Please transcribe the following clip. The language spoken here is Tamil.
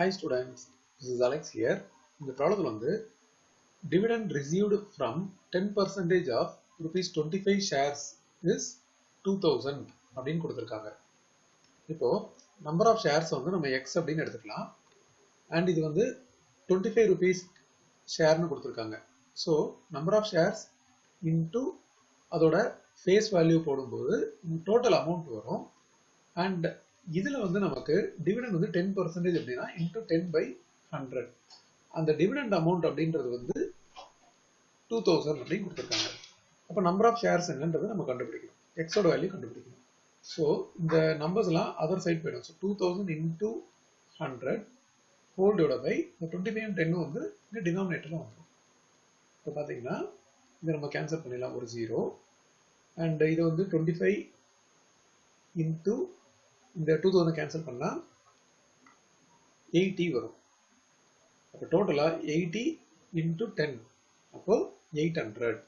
Hi students, this is Alex here. இந்த ப்ராப்ளத்தில் வந்து dividend received from 10 percentage of rupees 25 shares is 2000 அப்படின்னு கொடுத்துருக்காங்க. இப்போ நம்பர் ஆஃப் ஷேர்ஸ் வந்து நம்ம எக்ஸ் அப்படின்னு எடுத்துக்கலாம். அண்ட் இது வந்து 25 ஃபைவ் ருபீஸ் ஷேர்னு கொடுத்துருக்காங்க. So number of shares into அதோட ஃபேஸ் வேல்யூ போடும்போது டோட்டல் அமௌண்ட் வரும். அண்ட் இதில் வந்து நமக்கு டிவிடெண்ட் வந்து டென் பர்சன்டேஜ் அப்படின்னா இன்டூ டென் பை ஹண்ட்ரட் அந்த டிவிடெண்ட் அமௌண்ட் அப்படின்றது வந்து டூ தௌசண்ட் அப்படின்னு கொடுத்துருக்காங்க. அப்போ நம்பர் ஆஃப் ஷேர்ஸ் என்னன்றது நம்ம கண்டுபிடிக்கணும். எக்ஸோட வேல்யூ கண்டுபிடிக்கணும். ஸோ இந்த நம்பர்ஸ்லாம் அதர் சைட் போயிடும். So two thousand into hundred ஹோல்டோட by இந்த டுவெண்ட்டி ஃபைவ் டென்னும் வந்து இங்கே டினாமினேட்டரில் வந்துடும் இப்போ பார்த்தீங்கன்னா இதை நம்ம கேன்சல் பண்ணிடலாம். ஒரு ஜீரோ அண்ட் இது வந்து டுவெண்ட்டி ஃபைவ் இன்டூ இந்த டூ தௌசண்ட் கேன்சல் பண்ணால் எயிட்டி வரும். அப்போ டோட்டலாக எயிட்டி இன்டூ டென் அப்போ எயிட் ஹண்ட்ரட்